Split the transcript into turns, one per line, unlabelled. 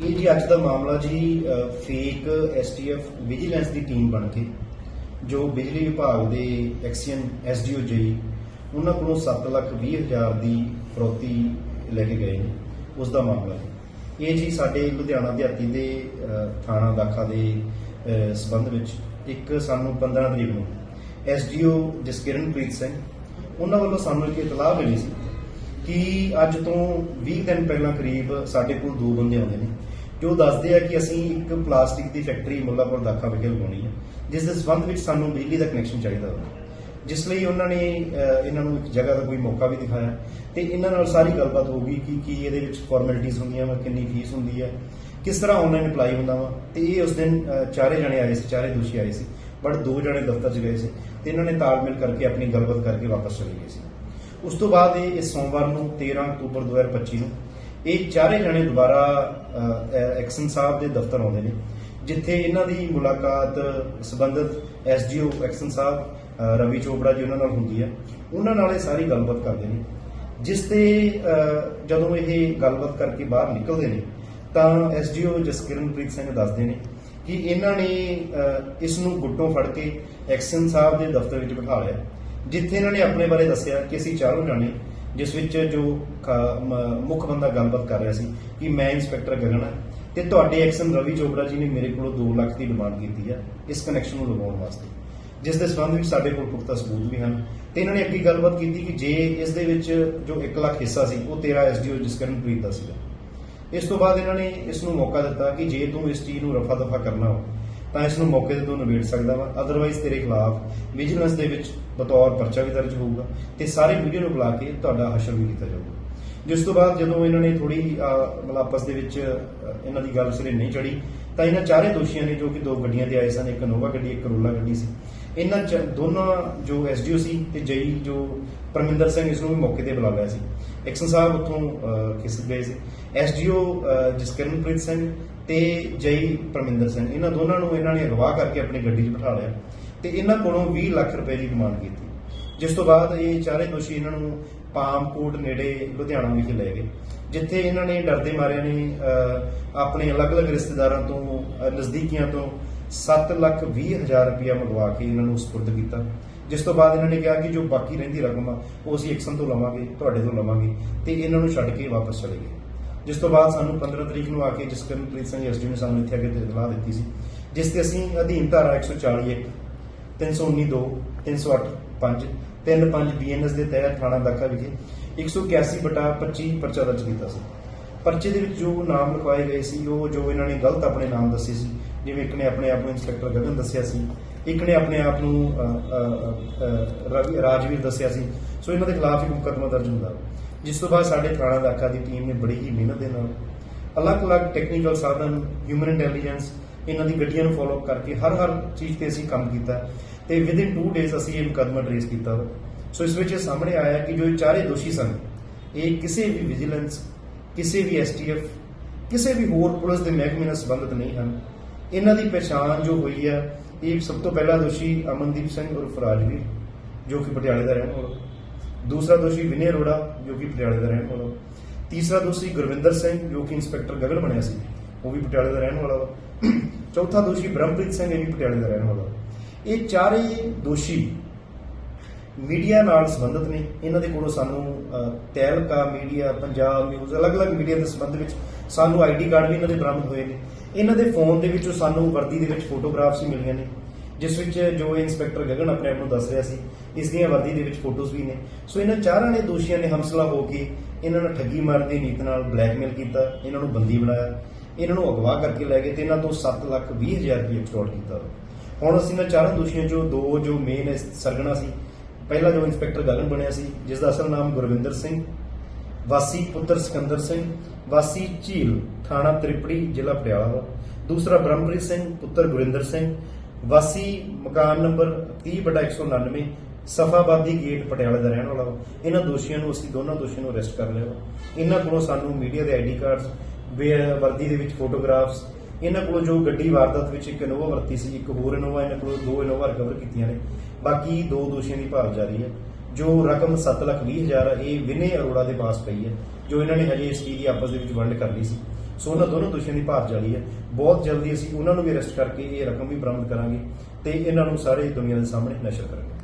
ਇਹ ਜੀ ਅੱਜ ਦਾ ਮਾਮਲਾ ਜੀ ਫੇਕ ਐਸਟੀਐਫ ਵਿਜੀਲੈਂਸ ਦੀ ਟੀਮ ਬਣ ਕੇ ਜੋ ਬਿਜਲੀ ਵਿਭਾਗ ਦੇ ਐਕਸੀਅਨ ਐਸਡੀਓ ਜੀ ਉਹਨਾਂ ਕੋਲੋਂ 7 ਲੱਖ 20 ਹਜ਼ਾਰ ਦੀ ਫਰੋਤੀ ਲੈ ਕੇ ਗਏ ਨੇ ਉਸ ਦਾ ਮਾਮਲਾ ਹੈ ਇਹ ਜੀ ਸਾਡੇ ਲੁਧਿਆਣਾ ਦਿਹਾਤੀ ਦੇ ਥਾਣਾ ਦਾਖਾ ਦੇ ਅਹ, ਸੰਬੰਧ ਵਿੱਚ ਇੱਕ ਸਾਨੂੰ 15 ਤਰੀਕ ਨੂੰ ਐਸਡੀਓ ਜਸਕਿਰਨਪ੍ਰੀਤ ਸਿੰਘ ਉਹਨਾਂ ਵੱਲੋਂ ਸਾਨੂੰ ਇੱਕ ਇਤਲਾਹ ਮਿਲੀ ਸੀ ਕਿ ਅੱਜ ਤੋਂ 20 ਦਿਨ ਪਹਿਲਾਂ ਕਰੀਬ ਸਾਡੇ ਕੋਲ ਦੋ ਬੰਦੇ ਆਉਂਦੇ ਨੇ। ਜੋ ਦੱਸਦੇ ਆ ਕਿ ਅਸੀਂ ਇੱਕ ਪਲਾਸਟਿਕ ਦੀ ਫੈਕਟਰੀ ਮੁੱਲਾਪੁਰ ਦਾਖਾ ਵਿਖੇ ਲਗਾਉਣੀ ਹੈ ਜਿਸ ਦੇ ਸੰਬੰਧ ਵਿੱਚ ਸਾਨੂੰ ਬਿਜਲੀ ਦਾ ਕਨੈਕਸ਼ਨ ਚਾਹੀਦਾ ਹੁੰਦਾ ਜਿਸ ਲਈ ਉਹਨਾਂ ਨੇ ਇਹਨਾਂ ਨੂੰ ਇੱਕ ਜਗ੍ਹਾ ਦਾ ਕੋਈ ਮੌਕਾ ਵੀ ਦਿਖਾਇਆ ਤੇ ਇਹਨਾਂ ਨਾਲ ਸਾਰੀ ਗੱਲਬਾਤ ਹੋ ਗਈ ਕਿ ਕੀ ਇਹਦੇ ਵਿੱਚ ਫਾਰਮੈਲਿਟੀਆਂ ਹੁੰਦੀਆਂ ਵਾ, ਕਿੰਨੀ ਫੀਸ ਹੁੰਦੀ ਹੈ ਕਿਸ ਤਰ੍ਹਾਂ ਆਨਲਾਈਨ ਅਪਲਾਈ ਹੁੰਦਾ ਵਾ। ਤੇ ਇਹ ਉਸ ਦਿਨ ਚਾਰੇ ਜਣੇ ਆਏ ਸੀ, ਚਾਰੇ ਦੋਸ਼ੀ ਆਏ ਸੀ, ਬਟ ਦੋ ਜਣੇ ਦਫ਼ਤਰ 'ਚ ਗਏ ਸੀ ਤੇ ਇਹਨਾਂ ਨੇ ਤਾਲਮੇਲ ਕਰਕੇ ਆਪਣੀ ਗੱਲਬਾਤ ਕਰਕੇ ਵਾਪਸ ਚਲੇ ਗਏ ਸੀ। ਉਸ ਤੋਂ ਬਾਅਦ ਇਹ ਇਸ ਸੋਮਵਾਰ ਨੂੰ 13 ਅਕਤੂਬਰ 2025 ਨੂੰ ਇਹ ਚਾਰੇ ਜਣੇ ਦੁਬਾਰਾ ਅਹ, ਐਕਸ਼ਨ ਸਾਹਿਬ ਦੇ ਦਫ਼ਤਰ ਆਉਂਦੇ ਨੇ ਜਿੱਥੇ ਇਹਨਾਂ ਦੀ ਮੁਲਾਕਾਤ ਸੰਬੰਧਿਤ ਐਸਡੀਓ ਐਕਸ਼ਨ ਸਾਹਿਬ ਰਵੀ ਚੋਪੜਾ ਜੀ ਉਹਨਾਂ ਨਾਲ ਹੁੰਦੀ ਹੈ। ਉਹਨਾਂ ਨਾਲ ਇਹ ਸਾਰੀ ਗੱਲਬਾਤ ਕਰਦੇ ਨੇ। ਜਿਸ ਤੇ ਜਦੋਂ ਇਹ ਗੱਲਬਾਤ ਕਰਕੇ ਬਾਹਰ ਨਿਕਲਦੇ ਨੇ ਤਾਂ ਐਸਡੀਓ ਜਸਕਿਰਨਪ੍ਰੀਤ ਸਿੰਘ ਦੱਸਦੇ ਨੇ ਕਿ ਇਹਨਾਂ ਨੇ ਇਸ ਨੂੰ ਗੁੱਟੋਂ ਫੜ ਕੇ ਐਕਸ਼ਨ ਸਾਹਿਬ ਦੇ ਦਫ਼ਤਰ ਵਿੱਚ ਬਿਠਾ ਲਿਆ ਜਿੱਥੇ ਇਹਨਾਂ ਨੇ ਆਪਣੇ ਬਾਰੇ ਦੱਸਿਆ ਕਿ ਅਸੀਂ ਚਾਰੋਂ ਜਾਣੇ ਜਿਸ ਵਿੱਚ ਜੋ ਖ- ਮੁੱਖ ਬੰਦਾ ਗੱਲਬਾਤ ਕਰ ਰਿਹਾ ਸੀ ਕਿ ਮੈਂ ਇੰਸਪੈਕਟਰ ਗਗਨ ਹਾਂ ਤੇ ਤੁਹਾਡੇ ਐਕਸ਼ਨ ਰਵੀ ਚੋਪੜਾ ਜੀ ਨੇ ਮੇਰੇ ਕੋਲੋਂ 2 ਲੱਖ ਦੀ ਡਿਮਾਂਡ ਕੀਤੀ ਹੈ ਇਸ ਕਨੈਕਸ਼ਨ ਨੂੰ ਲਗਾਉਣ ਵਾਸਤੇ। ਜਿਸ ਦੇ ਸੰਬੰਧ ਵਿੱਚ ਸਾਡੇ ਕੋਲ ਪੁਖਤਾ ਸਬੂਤ ਵੀ ਹਨ ਤੇ ਇਹਨਾਂ ਨੇ ਅੱਗੇ ਗੱਲਬਾਤ ਕੀਤੀ ਕਿ ਜੇ ਇਸ ਦੇ ਵਿੱਚ ਜੋ 1 ਲੱਖ ਹਿੱਸਾ ਸੀ ਉਹ ਤੇਰਾ ਐਸਡੀਓ ਜਸਕਰਨਪ੍ਰੀਤ ਦਾ ਸੀਗਾ। ਇਸ ਤੋਂ ਬਾਅਦ ਇਹਨਾਂ ਨੇ ਇਸ ਨੂੰ ਮੌਕਾ ਦਿੱਤਾ ਕਿ ਜੇ ਤੂੰ ਇਸ ਚੀਜ਼ ਨੂੰ ਰਫਾ ਦਫਾ ਕਰਨਾ ਹੋ ਤਾਂ ਇਸ ਨੂੰ ਮੌਕੇ ਤੇ ਤੂੰ ਨਿਬੇੜ ਸਕਦਾ ਵਾ। ਅਦਰਵਾਈਜ਼ ਤੇਰੇ ਖਿਲਾਫ ਵਿਜੀਲੈਂਸ ਦੇ ਵਿੱਚ ਬਤੌਰ ਪਰਚਾ ਵੀ ਦਰਜ ਹੋਊਗਾ ਤੇ ਸਾਰੇ ਵੀਡੀਓ ਨੂੰ ਬੁਲਾ ਕੇ ਤੁਹਾਡਾ ਹਸ਼ਰ ਵੀ ਕੀਤਾ ਜਾਊਗਾ। ਜਿਸ ਤੋਂ ਬਾਅਦ ਜਦੋਂ ਇਹਨਾਂ ਨੇ ਥੋੜੀ ਮਤਲਬ ਆਪਸ ਦੇ ਵਿੱਚ ਇਹਨਾਂ ਦੀ ਗੱਲ ਸਿਰੇ ਨਹੀਂ ਚੜੀ ਤਾਂ ਇਹਨਾਂ ਚਾਰੇ ਦੋਸ਼ੀਆਂ ਨੇ ਜੋ ਕਿ ਦੋ ਗੱਡੀਆਂ ਤੇ ਆਏ ਸਨ ਇੱਕ ਨੋਵਾ ਗੱਡੀ ਇੱਕ ਕਰੋਲਾ ਗੱਡੀ ਸੀ। ਇਹਨਾਂ ਚ ਦੋਨਾਂ ਜੋ ਐਸਡੀਓ ਸੀ ਤੇ ਜਈ ਜੋ ਪਰਮਿੰਦਰ ਸਿੰਘ ਇਸ ਨੂੰ ਵੀ ਮੌਕੇ ਤੇ ਬੁਲਾ ਲਿਆ ਸੀ। ਐਕਸ਼ਨ ਸਾਹਿਬ ਉੱਥੋਂ ਅਹ, ਗਏ ਸੀ। ਐਸਡੀਓ ਜਸਕਰਨਪ੍ਰੀਤ ਸਿੰਘ ਤੇ ਜਈ ਪਰਮਿੰਦਰ ਸਿੰਘ, ਇਹਨਾਂ ਦੋਨਾਂ ਨੂੰ ਇਹਨਾਂ ਨੇ ਅਗਵਾ ਕਰਕੇ ਆਪਣੀ ਗੱਡੀ 'ਚ ਬਿਠਾ ਲਿਆ ਤੇ ਇਹਨਾਂ ਕੋਲੋਂ 20 ਲੱਖ ਰੁਪਏ ਦੀ ਡਿਮਾਂਡ ਕੀਤੀ। ਜਿਸ ਤੋਂ ਬਾਅਦ ਇਹ ਚਾਰੇ ਦੋਸ਼ੀ ਇਹਨਾਂ ਨੂੰ ਪਾਮਕੋਟ ਨੇੜੇ ਲੁਧਿਆਣਾ ਵਿਖੇ ਲੈ ਗਏ, ਜਿੱਥੇ ਇਹਨਾਂ ਨੇ ਡਰਦੇ ਮਾਰਿਆਂ ਨੇ ਆਪਣੇ ਅਲੱਗ-ਅਲੱਗ ਰਿਸ਼ਤੇਦਾਰਾਂ ਤੋਂ ਨਜ਼ਦੀਕੀਆਂ ਤੋਂ 7 ਲੱਖ 20 ਹਜ਼ਾਰ ਰੁਪਇਆ ਮੰਗਵਾ ਕੇ ਇਹਨਾਂ ਨੂੰ ਸਪੁਰਦ ਕੀਤਾ। ਜਿਸ ਤੋਂ ਬਾਅਦ ਇਹਨਾਂ ਨੇ ਕਿਹਾ ਕਿ ਜੋ ਬਾਕੀ ਰਹਿੰਦੀ ਰਕਮ ਆ, ਉਹ ਅਸੀਂ ਐਕਸ਼ਨ ਤੋਂ ਲਵਾਂਗੇ, ਤੁਹਾਡੇ ਤੋਂ ਲਵਾਂਗੇ ਤੇ ਇਹਨਾਂ ਨੂੰ ਛੱਡ ਕੇ ਵਾਪਸ ਚਲੇ ਗਏ। ਜਿਸ ਤੋਂ ਬਾਅਦ ਸਾਨੂੰ 15 ਤਰੀਕ ਨੂੰ ਆ ਕੇ ਜਸਕਰਨਪ੍ਰੀਤ ਸਿੰਘ ਐਸਡੀ ਨੇ ਸਾਨੂੰ ਇੱਥੇ ਆ ਕੇ ਇਤਲਾਹ ਦਿੱਤੀ ਸੀ, ਜਿਸ ਤੇ ਅਸੀਂ ਅਧੀਨ ਧਾਰਾ 140 1 319 2 308 5 35 ਬੀਐਨਐਸ ਦੇ ਤਹਿਤ ਥਾਣਾ ਦਾਖਾ ਵਿਖੇ 181 ਬਟਾ 25 ਪਰਚਾ ਦਰਜ ਕੀਤਾ ਸੀ। ਪਰਚੇ ਦੇ ਵਿੱਚ ਜੋ ਨਾਮ ਲਿਖਵਾਏ ਗਏ ਸੀ, ਉਹ ਜੋ ਇਹਨਾਂ ਨੇ ਗਲਤ ਆਪਣੇ ਨਾਮ ਦੱਸੇ ਸੀ, ਜਿਵੇਂ ਇੱਕ ਨੇ ਆਪਣੇ ਆਪ ਨੂੰ ਇੰਸਪੈਕਟਰ ਗਗਨ ਦੱਸਿਆ ਸੀ, ਇੱਕ ਨੇ ਆਪਣੇ ਆਪ ਨੂੰ ਰਵੀ- ਰਾਜਵੀਰ ਦੱਸਿਆ ਸੀ, ਸੋ ਇਹਨਾਂ ਦੇ ਖਿਲਾਫ ਇੱਕ ਮੁਕੱਦਮਾ ਦਰਜ ਹੁੰਦਾ। ਜਿਸ ਤੋਂ ਬਾਅਦ ਸਾਡੇ ਥਾਣਾ ਇਲਾਕਾ ਦੀ ਟੀਮ ਨੇ ਬੜੀ ਹੀ ਮਿਹਨਤ ਦੇ ਨਾਲ ਅਲੱਗ-ਅਲੱਗ ਟੈਕਨੀਕਲ ਸਾਧਨ ਹਿਊਮਨ ਇੰਟੈਲੀਜੈਂਸ ਇਹਨਾਂ ਦੀ ਗੱਡੀਆਂ ਨੂੰ ਫਾਲੋ ਕਰਕੇ ਹਰ ਹਰ ਚੀਜ਼ ਤੇ ਅਸੀਂ ਕੰਮ ਕੀਤਾ ਤੇ ਵਿਦਿਨ 2 ਡੇਜ਼ ਅਸੀਂ ਇਹ ਮੁਕੱਦਮਾ ਟ੍ਰੇਸ ਕੀਤਾ ਵਾ। ਸੋ ਇਸ ਵਿੱਚ ਇਹ ਸਾਹਮਣੇ ਆਇਆ ਕਿ ਜੋ ਇਹ ਚਾਰੇ ਦੋਸ਼ੀ ਸਨ, ਇਹ ਕਿਸੇ ਵੀ ਵਿਜੀਲੈਂਸ ਕਿਸੇ ਵੀ ਐਸਟੀਐਫ ਕਿਸੇ ਵੀ ਹੋਰ ਪੁਲਿਸ ਦੇ ਮਹਿਕਮੇ ਨਾਲ ਸੰਬੰਧਿਤ ਨਹੀਂ ਹਨ ਇਹਨਾਂ ਦੀ ਪਛਾਣ ਜੋ ਹੋਈ ਹੈ ਇਹ ਸਭ ਤੋਂ ਪਹਿਲਾ ਦੋਸ਼ੀ ਅਮਨਦੀਪ ਸਿੰਘ ਉਰਫ ਰਾਜਵੀਰ, ਜੋ ਕਿ ਪਟਿਆਲੇ ਦਾ ਰਹਿਣ ਵਾਲਾ ਦੂਸਰਾ ਦੋਸ਼ੀ ਵਿਨੇ ਅਰੋੜਾ ਜੋ ਕਿ ਪਟਿਆਲੇ ਦਾ ਰਹਿਣ ਵਾਲਾ ਤੀਸਰਾ ਦੋਸ਼ੀ ਗੁਰਵਿੰਦਰ ਸਿੰਘ ਜੋ ਕਿ ਇੰਸਪੈਕਟਰ ਗਗਨ ਬਣਿਆ ਸੀ ਉਹ ਵੀ ਪਟਿਆਲੇ ਦਾ ਰਹਿਣ ਵਾਲਾ ਵਾ। ਚੌਥਾ ਦੋਸ਼ੀ ਬ੍ਰਹਮਪ੍ਰੀਤ ਸਿੰਘ ਇਹ ਵੀ ਪਟਿਆਲੇ ਦਾ ਰਹਿਣ ਵਾਲਾ ਵਾ। ਇਹ ਚਾਰੇ ਦੋਸ਼ੀ ਮੀਡੀਆ ਨਾਲ ਸੰਬੰਧਿਤ ਨੇ। ਇਹਨਾਂ ਦੇ ਕੋਲੋਂ ਸਾਨੂੰ ਅਹ, ਤਹਿਲਕਾ ਮੀਡੀਆ ਪੰਜਾਬ ਨਿਊਜ਼ ਅਲੱਗ-ਅਲੱਗ ਮੀਡੀਆ ਦੇ ਸੰਬੰਧ ਵਿੱਚ ਸਾਨੂੰ ਆਈਡੀ ਕਾਰਡ ਵੀ ਇਹਨਾਂ ਦੇ ਬਰਾਮਦ ਹੋਏ ਨੇ। ਇਹਨਾਂ ਦੇ ਫੋਨ ਦੇ ਵਿੱਚੋਂ ਸਾਨੂੰ ਵਰਦੀ ਦੇ ਵਿੱਚ ਫੋਟੋਗ੍ਰਾਫਸ ਵੀ ਮਿਲੀਆਂ ਨੇ। ਜਿਸ ਵਿੱਚ ਜੋ ਇੰਸਪੈਕਟਰ ਗਗਨ ਆਪਣੇ ਆਪ ਨੂੰ ਦੱਸ ਰਿਹਾ ਸੀ, ਇਸ ਦੀਆਂ ਵਰਦੀ ਦੇ ਵਿੱਚ ਫੋਟੋਜ਼ ਵੀ ਨੇ। ਸੋ ਇਹਨਾਂ ਚਾਰਾਂ ਨੇ ਦੋਸ਼ੀਆਂ ਨੇ ਹਮਸਲਾ ਹੋ ਕੇ ਇਹਨਾਂ ਨੂੰ ਠੱਗੀ ਮਾਰਨ ਦੀ ਨੀਤ ਨਾਲ ਬਲੈਕਮੇਲ ਕੀਤਾ, ਇਹਨਾਂ ਨੂੰ ਬੰਦੀ ਬਣਾਇਆ, ਇਹਨਾਂ ਨੂੰ ਅਗਵਾ ਕਰਕੇ ਲੈ ਗਏ ਤੇ ਇਹਨਾਂ ਤੋਂ 7 ਲੱਖ 20 ਹਜ਼ਾਰ ਰੁਪਏ ਐਕਸਟੋਰਟ ਕੀਤਾ। ਹੁਣ ਅਸੀਂ ਇਹਨਾਂ ਚਾਰਾਂ ਦੋਸ਼ੀਆਂ ਚੋਂ ਦੋ ਜੋ ਮੇਨ ਸਰਗਣਾ ਸੀ, ਪਹਿਲਾ ਜੋ ਇੰਸਪੈਕਟਰ ਗਗਨ ਬਣਿਆ ਸੀ ਜਿਸ ਦਾ ਅਸਲ ਨਾਮ ਗੁਰਵਿੰਦਰ ਸਿੰਘ, ਵਾਸੀ ਪੁੱਤਰ ਸਿਕੰਦਰ ਸਿੰਘ, ਵਾਸੀ ਝੀਲ, ਥਾਣਾ ਤ੍ਰਿਪੜੀ, ਜ਼ਿਲ੍ਹਾ ਪਟਿਆਲਾ ਦੂਸਰਾ ਬ੍ਰਹਮਪ੍ਰੀਤ ਸਿੰਘ, ਪੁੱਤਰ ਗੁਰਿੰਦਰ ਸਿੰਘ ਵਾਸੀ ਮਕਾਨ ਨੰਬਰ 30/199 ਸਫਾਬਾਦੀ ਗੇਟ ਪਟਿਆਲਾ ਦਾ ਰਹਿਣ ਵਾਲਾ ਵਾ। ਇਹਨਾਂ ਦੋਸ਼ੀਆਂ ਨੂੰ ਅਸੀਂ ਦੋਨਾਂ ਦੋਸ਼ੀਆਂ ਨੂੰ ਅਰੈਸਟ ਕਰ ਲਿਆ ਵਾ। ਇਹਨਾਂ ਕੋਲੋਂ ਸਾਨੂੰ ਮੀਡੀਆ ਦੇ ਆਈਡੀ ਕਾਰਡਸ ਵਰਦੀ ਦੇ ਵਿੱਚ ਫੋਟੋਗ੍ਰਾਫਸ, ਇਹਨਾਂ ਕੋਲੋਂ ਜੋ ਗੱਡੀ ਵਾਰਦਾਤ ਵਿੱਚ ਇੱਕ ਇਨੋਵਾ ਵਰਤੀ ਸੀ, ਇੱਕ ਹੋਰ ਇਨੋਵਾ, ਇਹਨਾਂ ਕੋਲੋਂ ਦੋ ਇਨੋਵਾ ਰਿਕਵਰ ਕੀਤੀਆਂ ਨੇ। ਬਾਕੀ ਦੋ ਦੋਸ਼ੀਆਂ ਦੀ ਭਾਲ ਜਾਰੀ ਹੈ। ਜੋ ਰਕਮ 7 ਲੱਖ 20 ਹਜ਼ਾਰ ਇਹ ਵਿਨੇ ਅਰੋੜਾ ਦੇ ਪਾਸ ਪਈ ਹੈ, ਜੋ ਇਹਨਾਂ ਨੇ ਹਜੇ ਇਸ ਚੀਜ਼ ਦੀ ਆਪਸ ਦੇ ਵਿੱਚ ਵੰਡ ਕਰ ਲਈ ਸੀ। ਸੋ ਉਹਨਾਂ ਦੋਨੋਂ ਦੋਸ਼ੀਆਂ ਦੀ ਭਾਲ ਜਾਰੀ ਹੈ। ਬਹੁਤ ਜਲਦੀ ਅਸੀਂ ਉਹਨਾਂ ਨੂੰ ਵੀ ਅਰੈਸਟ ਕਰਕੇ ਇਹ ਰਕਮ ਵੀ ਬਰਾਮਦ ਕਰਾਂਗੇ ਤੇ ਇਹਨਾਂ ਨੂੰ ਸਾਰੇ ਦੁਨੀਆ ਦੇ ਸਾਹਮਣੇ ਨਸ਼ਰ ਕਰਾਂਗੇ।